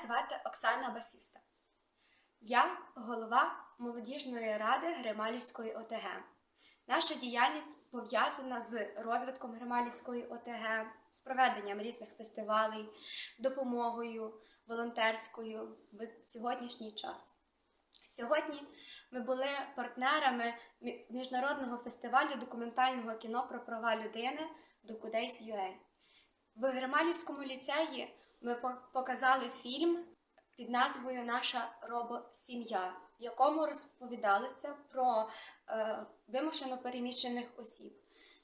звати Оксана Басіста. Я голова молодіжної ради Грималівської ОТГ. Наша діяльність пов'язана з розвитком Грималівської ОТГ, з проведенням різних фестивалей, допомогою волонтерською в сьогоднішній час. Сьогодні ми були партнерами міжнародного фестивалю документального кіно про права людини Докудейс.ua. В Грималівському ліцеї ми показали фільм під назвою Наша робосім'я, в якому розповідалося про е, вимушено переміщених осіб.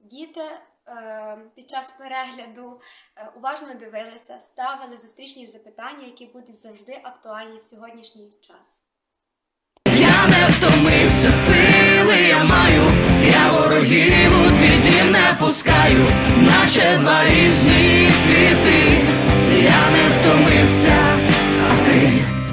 Діти е, під час перегляду е, уважно дивилися, ставили зустрічні запитання, які будуть завжди актуальні в сьогоднішній час. Я не втомився, сили я маю, я ворогів у твій дім не пускаю, наче два різні